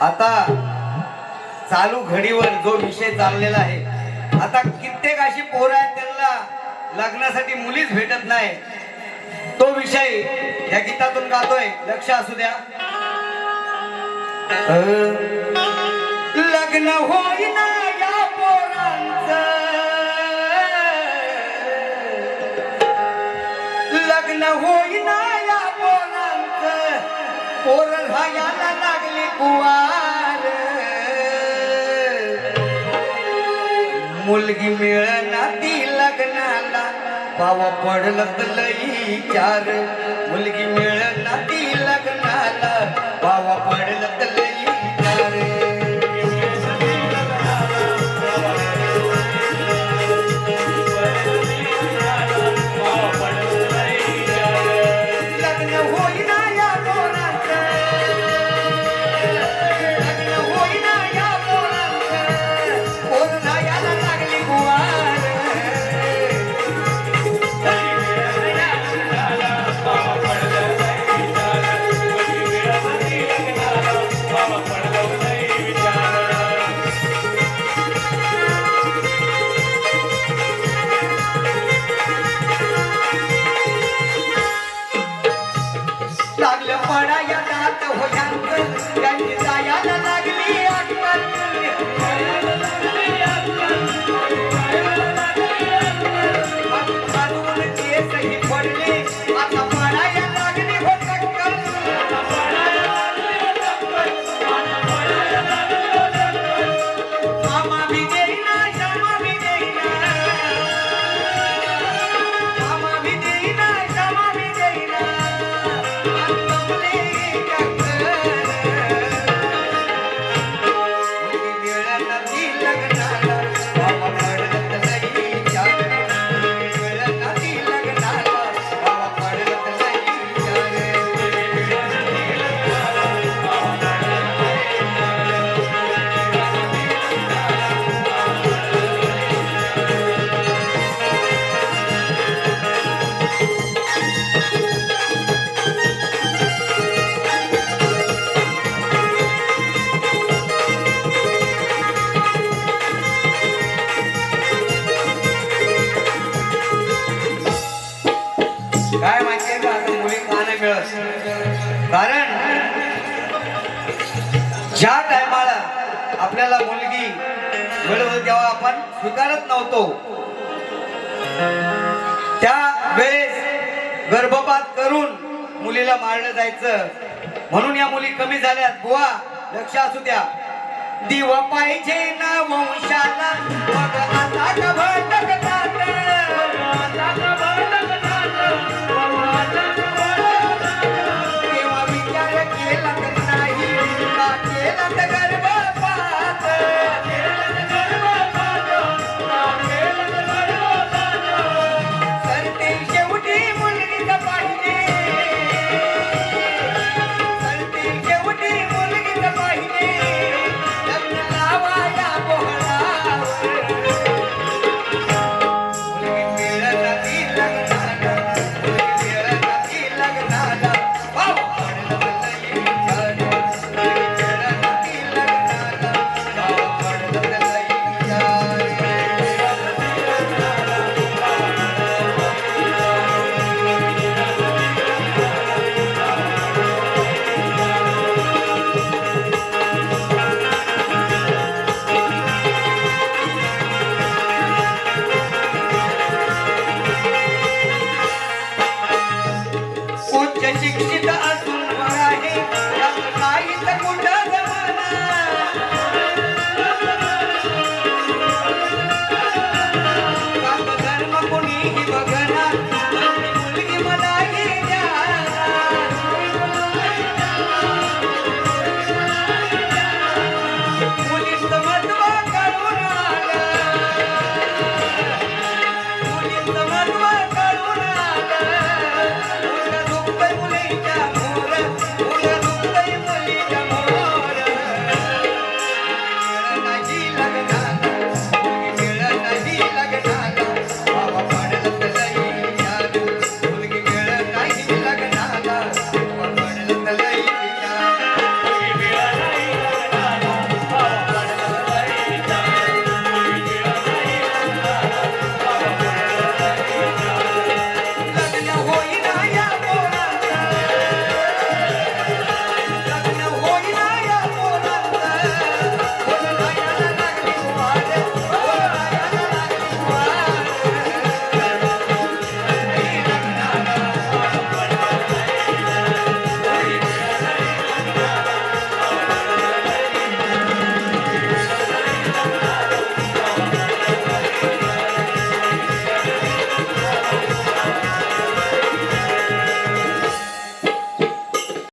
आता चालू घडीवर जो विषय चाललेला आहे आता कित्येक अशी पोरं आहेत त्यांना लग्नासाठी मुलीच भेटत नाही. तो विषय या गीतातून गातोय. लक्ष असू द्या. अं, लग्न होईना मुलगी मिळना ती लग्नाला. पावा पडलं लई चार. मुलगी मिळना ती काय आता मुली का नाही मिळत कारण ज्या टायमाला आपल्याला मुलगी मिळवत होती तेव्हा आपण स्वीकारत नव्हतो त्या वेळेस गर्भपात करून मुलीला मारलं जायचं. म्हणून या मुली कमी झाल्यात. बुवा लक्ष असू द्या. दिवा पाहिजे ना वंशाला.